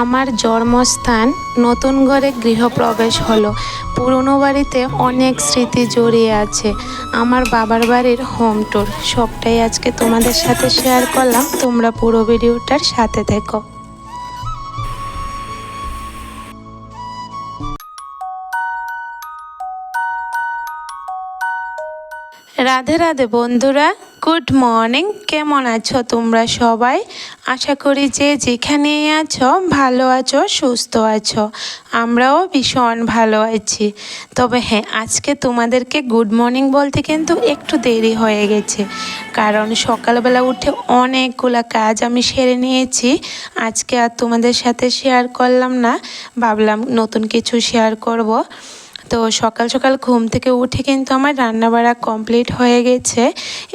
আমার জন্মস্থান নতুন ঘরে গৃহপ্রবেশ হলো। পুরনো বাড়িতে অনেক স্মৃতি জড়িয়ে আছে। আমার বাবার বাড়ির হোম ট্যুর সবটাই আজকে তোমাদের সাথে শেয়ার করলাম। তোমরা পুরো ভিডিওটার সাথে থেকো। রাধে রাধে বন্ধুরা, গুড মর্নিং। কেমন আছো তোমরা সবাই? আশা করি যে যেখানে আছো, ভালো আছো, সুস্থ আছো। আমরাও ভীষণ ভালো আছি। তবে হ্যাঁ আজকে তোমাদেরকে গুড মর্নিং বলতে কিন্তু একটু দেরি হয়ে গেছে। কারণ সকালবেলা উঠে অনেকগুলো কাজ আমি সেরে নিয়েছি। আজকে আর তোমাদের সাথে শেয়ার করলাম না। ভাবলাম নতুন কিছু শেয়ার করব। তো সকাল সকাল ঘুম থেকে উঠে কিন্তু আমার রান্নাবাড়া কমপ্লিট হয়ে গেছে।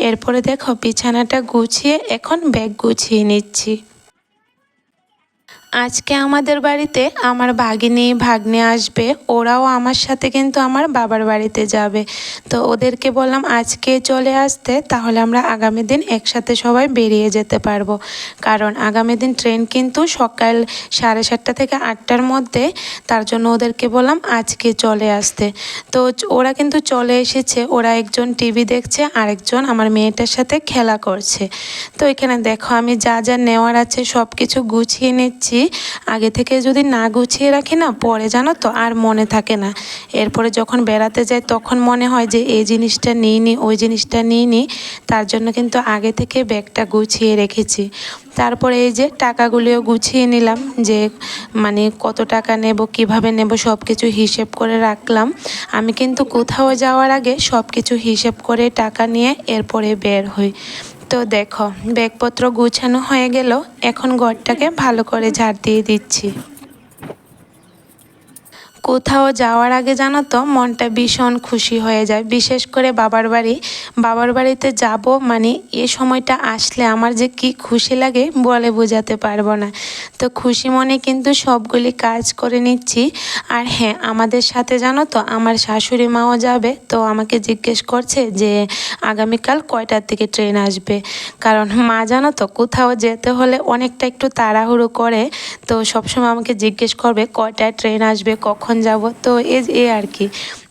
এরপরে দেখো বিছানাটা গুছিয়ে এখন ব্যাগ গুছিয়ে নিচ্ছি। আজকে আমাদের বাড়িতে আমার ভাগিনী, ভাগ্নে আসবে। ওরাও আমার সাথে কিন্তু আমার বাবার বাড়িতে যাবে। তো ওদেরকে বললাম, আজকে চলে আসতে তাহলে আমরা আগামী দিন একসাথে সবাই বেরিয়ে যেতে পারব। কারণ আগামী দিন ট্রেন কিন্তু সকাল সাড়ে সাতটা থেকে আটটার মধ্যে। তার জন্য ওদেরকে বললাম, আজকে চলে আসতে। তো ওরা কিন্তু চলে এসেছে। ওরা একজন টিভি দেখছে, আরেকজন আমার মেয়েটার সাথে খেলা করছে। তো এখানে দেখো, আমি যা যা নেওয়ার আছে সব কিছু গুছিয়ে নিচ্ছি। আগে থেকে যদি না গুছিয়ে রাখি না, পরে জানো তো আর মনে থাকে না। এরপরে যখন বেড়াতে যাই তখন মনে হয় যে এই জিনিসটা নিই নি ওই জিনিসটা নিই নি তার জন্য কিন্তু আগে থেকে ব্যাগটা গুছিয়ে রেখেছি। তারপরে এই যে টাকাগুলিও গুছিয়ে নিলাম, যে মানে কত টাকা নেব, কীভাবে নেব সব কিছু হিসেব করে রাখলাম। আমি কিন্তু কোথাও যাওয়ার আগে সব কিছু হিসেব করে টাকা নিয়ে এরপরে বের হই। তো দেখো ব্যাগপত্র গুছানো হয়ে গেল এখন ঘরটাকে ভালো করে ঝাড় দিয়ে দিচ্ছি। কোথাও যাওয়ার আগে জানো তো, মনটা ভীষণ খুশি হয়ে যায়। বিশেষ করে বাবার বাড়ি। বাবার বাড়িতে যাব মানে এ সময়টা আসলে আমার যে কি খুশি লাগে বলে বোঝাতে পারব না। তো খুশি মনে কিন্তু সবগুলি কাজ করে নিচ্ছি। আর হ্যাঁ আমাদের সাথে জানো তো, আমার শাশুড়ি মাও যাবে। তো আমাকে জিজ্ঞেস করছে যে, আগামীকাল কয়টার দিকে ট্রেন আসবে? কারণ মা জানো তো, কোথাও যেতে হলে অনেকটা একটু তাড়াহুড়ো করে। তো সবসময় আমাকে জিজ্ঞেস করবে, কয়টায় ট্রেন আসবে, কখন যাব? তো এ আর কি।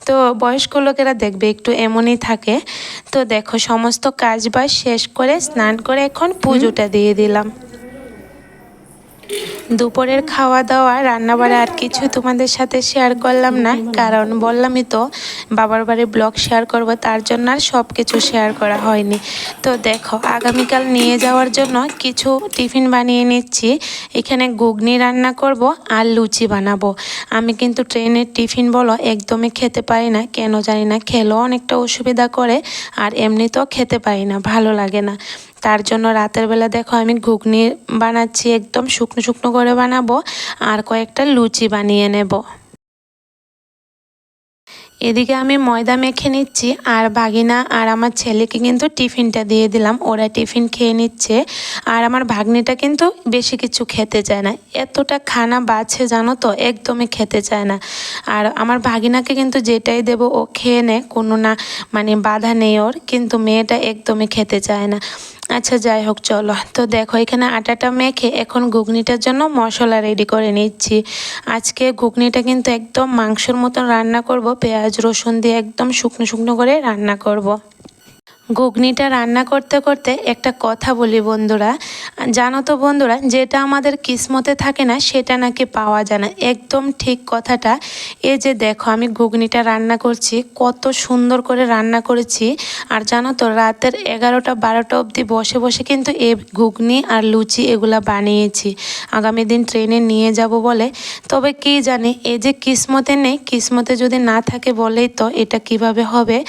তো বয়স্ক লোকেরা দেখবে একটু এমনই থাকে। তো দেখো সমস্ত কাজ বাজ শেষ করে স্নান করে এখন পুজোটা দিয়ে দিলাম। দুপুরের খাওয়া দাওয়া রান্না রান্নাবাড়া আর কিছু তোমাদের সাথে শেয়ার করলাম না। কারণ বললামই তো, বাবার বাড়ি ব্লগ শেয়ার করব, তার জন্য আর সব কিছু শেয়ার করা হয়নি। তো দেখো, আগামীকাল নিয়ে যাওয়ার জন্য কিছু টিফিন বানিয়ে নিচ্ছি। এখানে ঘুগনি রান্না করব আর লুচি বানাবো। আমি কিন্তু ট্রেনের টিফিন বলো একদমই খেতে পারি না। কেন জানি না, খেলেও অনেকটা অসুবিধা করে আর এমনিতেও খেতে পারি না, ভালো লাগে না। তার জন্য রাতের বেলা দেখো আমি ঘুগনি বানাচ্ছি, একদম শুকনো শুকনো করে বানাবো আর কয়েকটা লুচি বানিয়ে নেব। এদিকে আমি ময়দা মেখে নিচ্ছি আর ভাগিনা আর আমার ছেলেকে কিন্তু টিফিনটা দিয়ে দিলাম, ওরা টিফিন খেয়ে নিচ্ছে আর আমার ভাগ্নিটা কিন্তু বেশি কিছু খেতে চায় না। এতটা খানা বাছে জানো তো, একদমই খেতে চায় না। আর আমার ভাগিনাকে কিন্তু যেটাই দেব ও খেয়ে নেয়, কোনো না মানে বাধা নেই ওর, কিন্তু মেয়েটা একদমই খেতে চায় না। আচ্ছা যাই হোক, চলো তো দেখো, এখানে আটাটা মেখে এখন ঘুগনিটার জন্য মশলা রেডি করে নিচ্ছি আজকে ঘুগনিটা কিন্তু একদম মাংসর মতন রান্না করব, পেঁয়াজ, রসুন দিয়ে একদম শুকনো শুকনো করে রান্না করব। ঘুগনিটা রান্না করতে করতে একটা কথা বলি বন্ধুরা। জানো তো বন্ধুরা, যেটা আমাদের কিসমতে থাকে না, সেটা নাকি পাওয়া যায় না। একদম ঠিক কথাটা। এই যে দেখো, আমি ঘুগনিটা রান্না করছি, কত সুন্দর করে রান্না করেছি। আর জানো তো, রাতের এগারোটা, বারোটা অবধি বসে বসে কিন্তু এ ঘুগনি আর লুচি এগুলা বানিয়েছি। আগামী দিন ট্রেনে নিয়ে যাব বলে। তবে কি জানি, এই যে কিসমতে নেই, কিসমতে যদি না থাকে বলেই তো এটা কীভাবে হবে।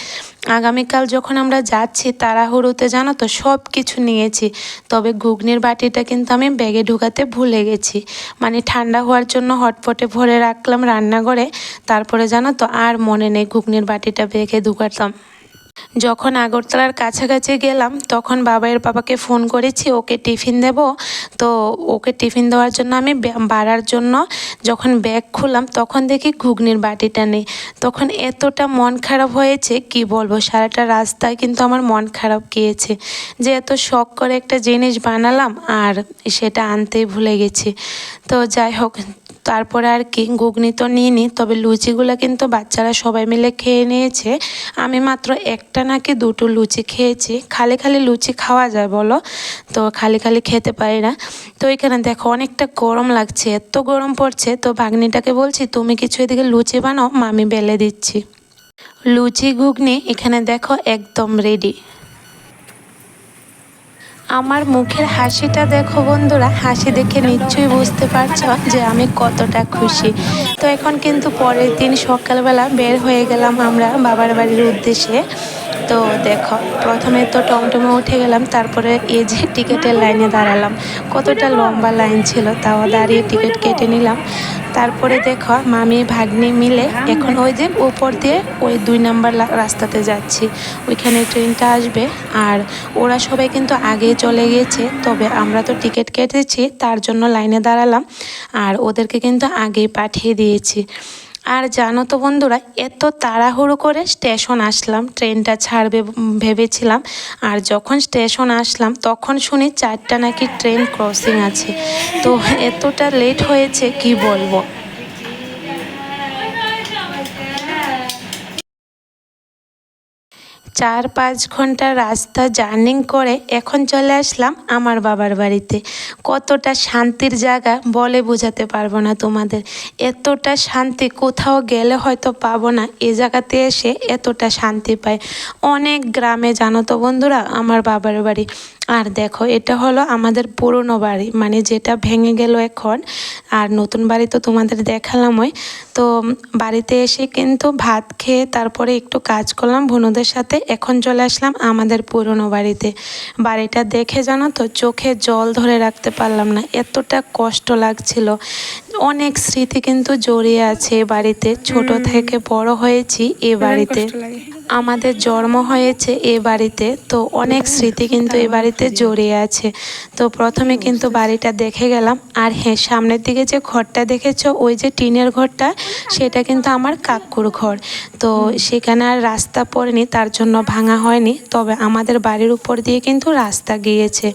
আগামীকাল যখন আমরা যাচ্ছি তাড়াহুড়োতে জানো তো সব কিছু নিয়েছি। তবে ঘুগনির বাটিটা কিন্তু আমি ব্যাগে ঢুকাতে ভুলে গেছি। মানে ঠান্ডা হওয়ার জন্য হটপটে ভরে রাখলাম রান্নাঘরে। তারপরে জানো তো আর মনে নেই ঘুগনির বাটিটা ব্যাগে ঢুকাতাম। যখন আগরতলার কাছাকাছি গেলাম, তখন বাবাইয়ের বাবাকে ফোন করেছি, ওকে টিফিন দেব? তো ওকে টিফিন দেওয়ার জন্য আমি বাড়ার জন্য যখন ব্যাগ খুললাম, তখন দেখি ঘুগনির বাটিটা নেই। তখন এতটা মন খারাপ হয়েছে, কি বলব, সারাটা রাস্তায় কিন্তু আমার মন খারাপ গিয়েছে যে এত শখ করে একটা জিনিস বানালাম আর সেটা আনতেই ভুলে গেছি। তো যাই হোক তারপরে আর কি ঘুগনি তো নিইনি, তবে লুচিগুলো কিন্তু বাচ্চারা সবাই মিলে খেয়ে নিয়েছে। আমি মাত্র একটা নাকি দুটো লুচি খেয়েছি। খালি খালি লুচি খাওয়া যায় বলো? তো খালি খালি খেতে পারি না। তো এখানে দেখো অনেকটা গরম লাগছে, এত গরম পড়ছে। তো ভাগ্নিটাকে বলছি, তুমি কিছু এদিকে লুচি বানাও, মামি বেলে দিচ্ছি। লুচি, ঘুগনি এখানে দেখো একদম রেডি আমার মুখের হাসিটা দেখো বন্ধুরা, হাসি দেখে নিশ্চয়ই বুঝতে পারছ যে আমি কতটা খুশি। তো এখন কিন্তু পরের দিন সকালবেলা বের হয়ে গেলাম আমরা বাবার বাড়ির উদ্দেশ্যে। তো দেখো, প্রথমে তো টমটমে উঠে গেলাম, তারপরে এই যে টিকিটের লাইনে দাঁড়ালাম। কতটা লম্বা লাইন ছিল, তাও দাঁড়িয়ে টিকিট কেটে নিলাম। তারপরে দেখো, মামি, ভাগ্নি মিলে এখন ওই যে উপর দিয়ে ওই দুই নাম্বার রাস্তাতে যাচ্ছি। ওইখানে ট্রেনটা আসবে, আর ওরা সবাই কিন্তু আগে চলে গিয়েছে তবে আমরা তো টিকিট কেটেছি, তার জন্য লাইনে দাঁড়ালাম, আর ওদেরকে কিন্তু আগেই পাঠিয়ে দিয়েছি। আর জানো তো বন্ধুরা, এত তাড়াহুড়ো করে স্টেশন আসলাম, ট্রেনটা ছাড়বে ভেবেছিলাম, আর যখন স্টেশন আসলাম তখন শুনি চারটা নাকি ট্রেন ক্রসিং আছে। তো এতটা লেট হয়েছে, কি বলব? চার পাঁচ ঘণ্টা রাস্তা জার্নিং করে এখন চলে আসলাম আমার বাবার বাড়িতে। কতটা শান্তির জায়গা বলে বোঝাতে পারব না তোমাদের। এতটা শান্তি কোথাও গেলে হয়তো পাবো না, এ জায়গাতে এসে এতটা শান্তি পায়। অনেক গ্রামে জানো তো বন্ধুরা, আমার বাবার বাড়ি। আর দেখো এটা হলো আমাদের পুরনো বাড়ি মানে যেটা ভেঙে গেল এখন। আর নতুন বাড়ি তো তোমাদের দেখালামই। তো বাড়িতে এসে কিন্তু ভাত খেয়ে তারপরে একটু কাজ করলাম ভুনুদের সাথে। এখন চলে আসলাম আমাদের পুরনো বাড়িতে। বাড়িটা দেখে জানো তো চোখে জল ধরে রাখতে পারলাম না। এতটা কষ্ট লাগছিল। অনেক স্মৃতি কিন্তু জড়িয়ে আছে এ বাড়িতে। ছোট থেকে বড় হয়েছি এ বাড়িতে। আমাদের জন্ম হয়েছে এ বাড়িতে। তো অনেক স্মৃতি কিন্তু এ বাড়িতে জড়িয়ে আছে। তো প্রথমে কিন্তু বাড়িটা দেখে গেলাম। আর হ্যাঁ সামনের দিকে যে ঘরটা দেখেছ ওই যে টিনের ঘরটা সেটা কিন্তু আমার কাকুর ঘর। তো সেখানে আর রাস্তা পড়েনি তার জন্য ভাঙা হয়নি। তবে আমাদের বাড়ির উপর দিয়ে কিন্তু রাস্তা গিয়েছে।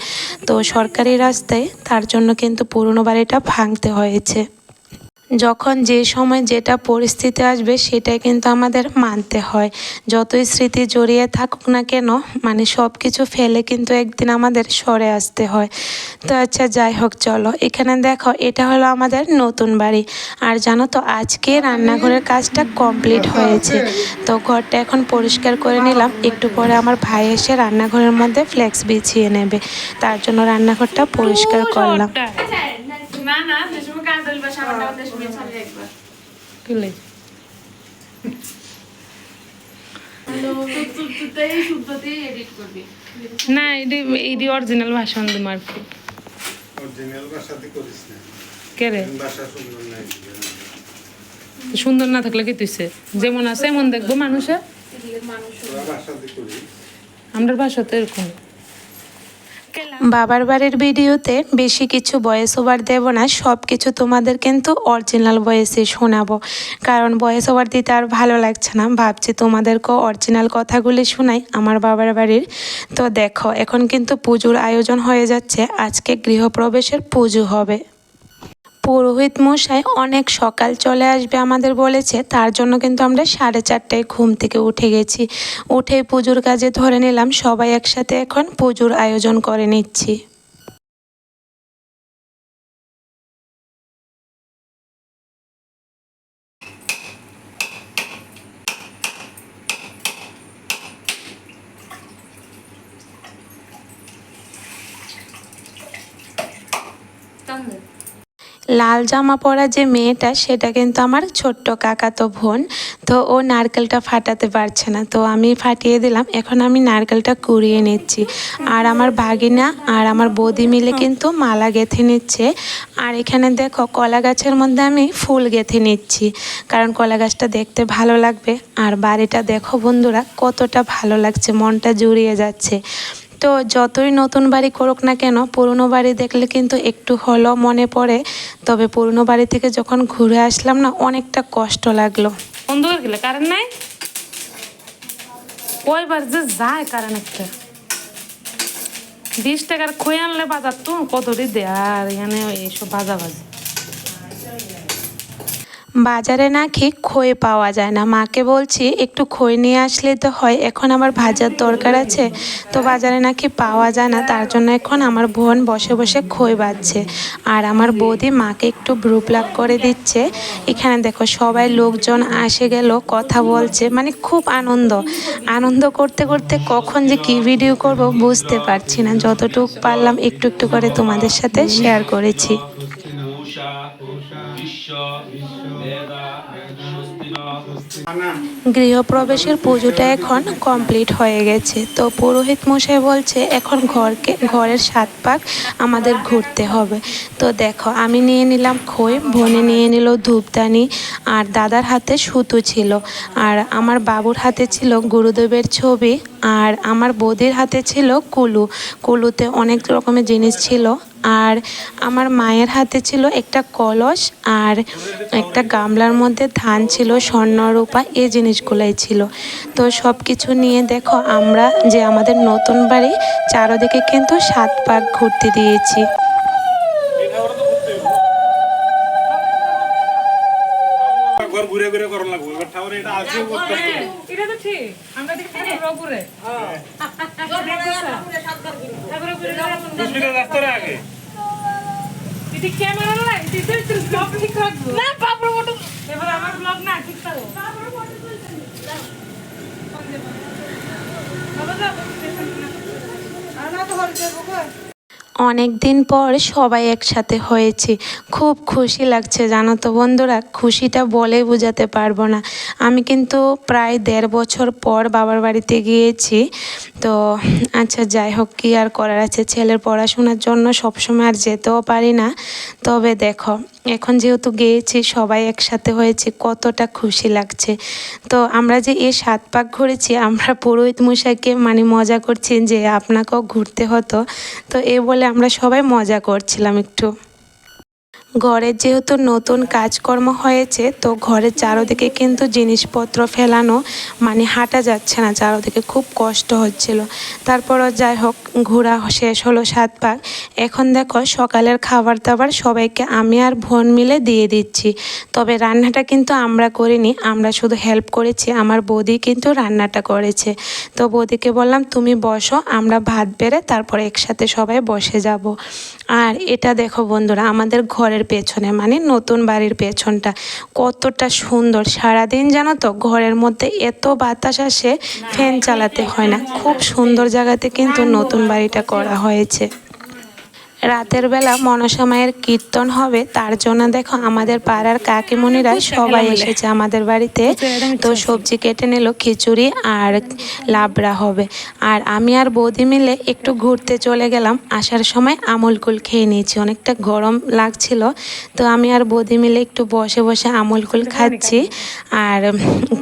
তো সরকারি রাস্তায় তার জন্য কিন্তু পুরনো বাড়িটা ভাঙতে হয়েছে। যখন যে সময় যেটা পরিস্থিতি আসবে সেটাই কিন্তু আমাদের মানতে হয় যতই স্মৃতি জড়িয়ে থাকুক না কেন মানে সব কিছু ফেলে কিন্তু একদিন আমাদের সরে আসতে হয় তো আচ্ছা যাই হোক চলো এখানে দেখো এটা হলো আমাদের নতুন বাড়ি আর জানো তো আজকে রান্নাঘরের কাজটা কমপ্লিট হয়েছে তো ঘরটা এখন পরিষ্কার করে নিলাম একটু পরে আমার ভাই এসে রান্নাঘরের মধ্যে ফ্লেক্স বিছিয়ে নেবে তার জন্য রান্নাঘরটা পরিষ্কার করলাম যে সময় কাজ আসবে সামানটা ওদের সময় চালিয়ে একবার। কিলে? তুই শুদ্ধতেই এডিট করবি। না এটি এইটি অরিজিনাল ভাষণ তোমার। কি অরিজিনাল ভাষাতে করিস না। কে রে ভাষা সুন্দর নাই। সুন্দর না থাকলে কি তুইছে যেমন আছে এমন দেখব মানুষে। তোরা ভাষাতে আমরা ভাষা তো এরকম। বাবার বাড়ির ভিডিওতে বেশি কিছু ভয়েস ওভার দেবো না সব কিছু তোমাদের কিন্তু অরিজিনাল ভয়েসে শোনাবো। কারণ ভয়েস ওভার দিতে আর ভালো লাগছে না, ভাবছি তোমাদেরকেও অরিজিনাল কথাগুলি শোনাই আমার বাবার বাড়ির। তো দেখো, এখন কিন্তু পুজোর আয়োজন হয়ে যাচ্ছে, আজকে গৃহপ্রবেশের পুজো হবে। পুরোহিত মশাই অনেক সকাল চলে আসবে আমাদের বলেছে, তার জন্য কিন্তু আমরা সাড়ে চারটায় ঘুম থেকে উঠে গেছি। উঠে পুজোর কাজে ধরে নিলাম, সবাই একসাথে এখন পুজোর আয়োজন করে নিচ্ছি। লাল জামা পরা যে মেয়েটা সেটা কিন্তু আমার ছোট্ট কাকাতো বোন। তো ও নারকেলটা ফাটাতে পারছে না। তো আমি ফাটিয়ে দিলাম। এখন আমি নারকেলটা কুড়িয়ে নিচ্ছি। আর আমার ভাগিনা আর আমার বৌদি মিলে কিন্তু মালা গেঁথে নিচ্ছে। আর এখানে দেখো কলা গাছের মধ্যে আমি ফুল গেঁথে নিচ্ছি। কারণ কলা গাছটা দেখতে ভালো লাগবে। আর বাড়িটা দেখো বন্ধুরা কতটা ভালো লাগছে। মনটা জুড়িয়ে যাচ্ছে। তো যতই নতুন বাড়ি করুক না কেন, পুরনো বাড়ি দেখলে কিন্তু একটু হলেও মনে পড়ে। তবে পুরনো বাড়ি থেকে যখন ঘুরে আসলাম না, অনেকটা কষ্ট লাগল। গেলে কারেন্ট নাই? কয়বার যে যায় কারেন্ট একটা। বিশ টাকার খই আনলে বাজার তো, কত দেয়? আর এখানে এইসব বাজা বাজি বাজারে না নাকি খই পাওয়া যায় না মাকে বলছি একটু খই নিয়ে আসলে তো হয় এখন আমার ভাজার দরকার আছে তো বাজারে নাকি পাওয়া যায় না তার জন্য এখন আমার বোন বসে বসে খই বাজছে আর আমার বৌদি মাকে একটু ব্রু প্লাগ করে দিচ্ছে এখানে দেখো সবাই লোকজন আসে গেল কথা বলছে মানে খুব আনন্দ আনন্দ করতে করতে কখন যে কি ভিডিও করব বুঝতে পারছি না যতটুকু পারলাম একটু একটু করে তোমাদের সাথে শেয়ার করেছি গৃহপ্রবেশের পুজোটা এখন কমপ্লিট হয়ে গেছে। তো পুরোহিত মশাই বলছে, এখন ঘরকে, ঘরের সাত পাক আমাদের ঘুরতে হবে। তো দেখো, আমি নিয়ে নিলাম খই, বোনে নিয়ে নিল ধূপদানি, আর দাদার হাতে সুতো ছিল। আর আমার বাবুর হাতে ছিল গুরুদেবের ছবি, আর আমার বৌদির হাতে ছিল কুলু। কুলুতে অনেক রকমের জিনিস ছিল। আর আমার মায়ের হাতে ছিল একটা কলস আর একটা গামলার মধ্যে ধান ছিল স্বর্ণ রূপা এই জিনিসগুলাই ছিল। তো সব কিছু নিয়ে দেখো আমরা যে আমাদের নতুন বাড়ি চারোদিকে কিন্তু সাত পাক ঘুরতে দিয়েছি। ঘুরে ঘুরে করা লাগবে এবার ঠাউর এটা আসবে এটা তো ঠিক আমরা দেখি রঘুরে দুশো রাস্তা আগে। এটি ক্যামেরা লাই তুই তুই ব্লগ ঠিক রাখব। না বাবুর মতো এবার আমার ব্লগ না ঠিক থাকো অনেক দিন পর সবাই একসাথে হয়েছি। খুব খুশি লাগছে, জানো তো বন্ধুরা। খুশিটা বলে বোঝাতে পারব না। আমি কিন্তু প্রায় দেড় বছর পর বাবার বাড়িতে গিয়েছি। তো আচ্ছা যাই হোক, কী আর করার আছে? ছেলের পড়াশোনার জন্য সবসময় আর যেতেও পারি না। তবে দেখো, এখন যেহেতু গিয়েছি, সবাই একসাথে হয়েছে, কতটা খুশি লাগছে। তো, আমরা যে এ সাত পাক ঘুরেছি, আমরা পুরোহিত মশাইকে মানে মজা করছি যে আপনাকেও ঘুরতে হতো। তো, এ বলে আমরা সবাই মজা করছিলাম একটু। ঘরের যেহেতু নতুন কাজকর্ম হয়েছে, তো ঘরের চারোদিকে কিন্তু জিনিসপত্র ফেলানো মানে হাঁটা যাচ্ছে না, চারোদিকে খুব কষ্ট হচ্ছিল। তারপরও যাই হোক, ঘোরা শেষ হলো সাত পাক। এখন দেখো, সকালের খাবার দাবার সবাইকে আমি আর বোন মিলে দিয়ে দিচ্ছি। তবে রান্নাটা কিন্তু আমরা করিনি, আমরা শুধু হেল্প করেছি, আমার বৌদি কিন্তু রান্নাটা করেছে। তো বৌদিকে বললাম, তুমি বসো, আমরা ভাত বেড়ে তারপরে একসাথে সবাই বসে যাব। আর এটা দেখো বন্ধুরা, আমাদের ঘরের পেছনে মানে নতুন বাড়ির পেছনটা। কতটা সুন্দর। সারাদিন জানো তো ঘরের মধ্যে এত বাতাস আসে ফ্যান চালাতে হয় না। খুব সুন্দর জায়গাতে কিন্তু নতুন বাড়িটা করা হয়েছে। রাতের বেলা মনসা মায়ের কীর্তন হবে তার জন্য দেখো আমাদের পাড়ার কাকিমণিরা সবাই এসেছে আমাদের বাড়িতে। তো সবজি কেটে নিল খিচুড়ি আর লাবড়া হবে। আর আমি আর বৌদি মিলে একটু ঘুরতে চলে গেলাম। আসার সময় আমুল কুল খেয়ে নিয়েছি অনেকটা গরম লাগছিল। তো আমি আর বৌদি মিলে একটু বসে বসে আমুল কুল খাচ্ছি। আর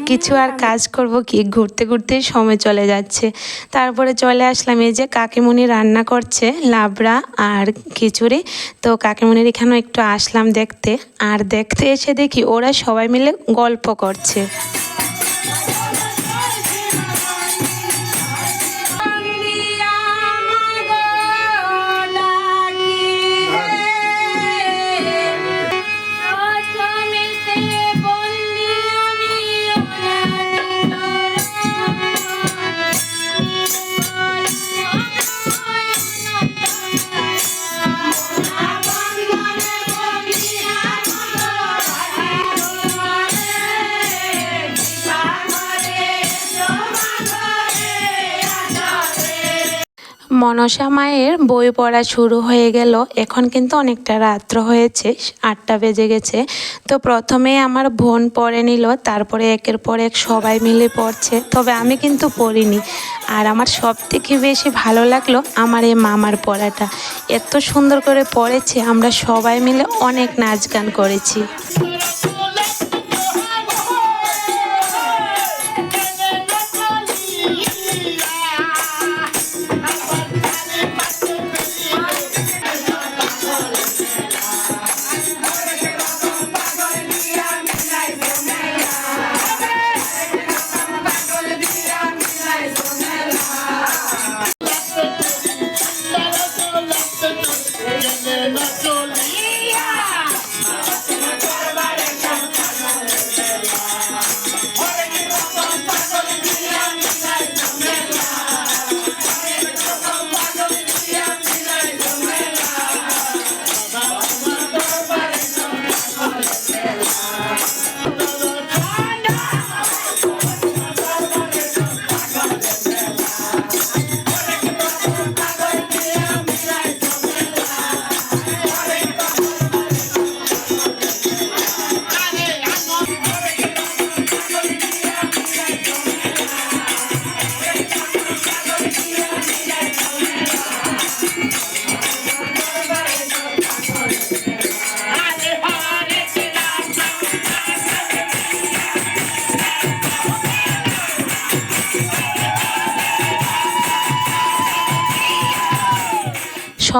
কিছু আর কাজ করব কি ঘুরতে ঘুরতে সময় চলে যাচ্ছে। তারপরে চলে আসলাম এই যে কাকিমণি রান্না করছে লাবড়া আর খিচুড়ি। তো কাকিমণির এখানেও একটু আসলাম দেখতে। আর দেখতে এসে দেখি ওরা সবাই মিলে গল্প করছে। মনসা মায়ের বই পড়া শুরু হয়ে গেল। এখন কিন্তু অনেকটা রাত্র হয়েছে, আটটা বেজে গেছে। তো প্রথমে আমার বোন পড়ে নিল, তারপরে একের পর এক সবাই মিলে পড়ছে। তবে আমি কিন্তু পড়িনি। আর আমার সব থেকে বেশি ভালো লাগল আমার এই মামার পড়াটা। এত সুন্দর করে পড়েছে, আমরা সবাই মিলে অনেক নাচ গান করেছি।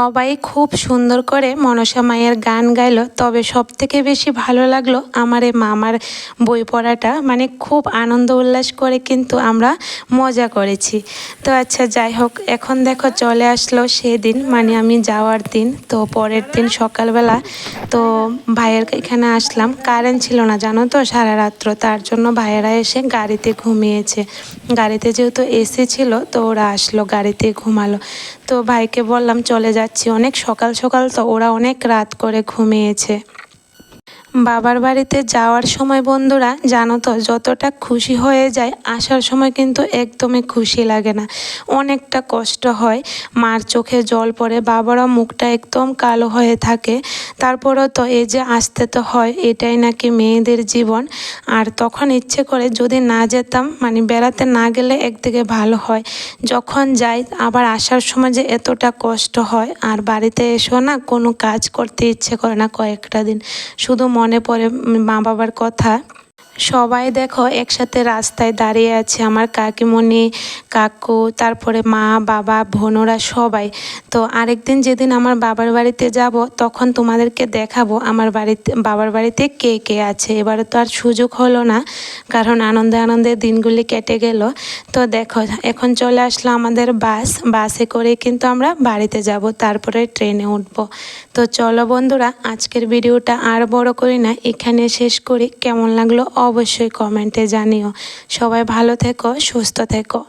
সবাই খুব সুন্দর করে মনসা মায়ের গান গাইলো। তবে সব থেকে বেশি ভালো লাগল আমার এই মামার বই পড়াটা। মানে খুব আনন্দ উল্লাস করে কিন্তু আমরা মজা করেছি। তো আচ্ছা যাই হোক, এখন দেখো চলে আসলো সেদিন মানে আমি যাওয়ার দিন, তো পরের দিন সকালবেলা। তো ভাইয়ের এখানে আসলাম কারেন্ট ছিল না, জানো তো, সারা রাত্র। তার জন্য ভাইয়েরা এসে গাড়িতে ঘুমিয়েছে। গাড়িতে যেহেতু এসি ছিল, তো ওরা আসলো, গাড়িতে ঘুমালো। তো ভাইকে বললাম চলে যাচ্ছি। অনেক সকাল সকাল তো ওরা অনেক রাত করে ঘুমিয়েছে। বাবার বাড়িতে যাওয়ার সময় বন্ধুরা, জানো তো, যতটা খুশি হয়ে যায়, আসার সময় কিন্তু একদমই খুশি লাগে না। অনেকটা কষ্ট হয়। মার চোখে জল পড়ে, বাবারও মুখটা একদম কালো হয়ে থাকে। তারপরেও তো এই যে আসতে তো হয়, এটাই নাকি মেয়েদের জীবন। আর তখন ইচ্ছে করে যদি না যেতাম মানে বেড়াতে না গেলে একদিকে ভালো হয়। যখন যাই, আবার আসার সময় যে এতটা কষ্ট হয়, আর বাড়িতে এসো না কোনো কাজ করতে ইচ্ছে করে না কয়েকটা দিন। শুধু মনে পড়ে মা বাবার কথা। সবাই দেখো একসাথে রাস্তায় দাঁড়িয়ে আছে, আমার কাকিমণি, কাকু, তারপরে মা, বাবা, বোনরা সবাই। তো আরেকদিন যেদিন আমার বাবার বাড়িতে যাব, তখন তোমাদেরকে দেখাবো আমার বাড়িতে, বাবার বাড়িতে কে কে আছে। এবারে তো আর সুযোগ হলো না, কারণ আনন্দে আনন্দে দিনগুলি কেটে গেল। তো দেখো, এখন চলে আসলো আমাদের বাস। বাসে করে কিন্তু আমরা বাড়িতে যাব, তারপরে ট্রেনে উঠব। তো চলো বন্ধুরা, আজকের ভিডিওটা আর বড় করি না, এখানে শেষ করি। কেমন লাগল অবশ্যই কমেন্টে জানিও। সবাই ভালো থেকো সুস্থ থেকো।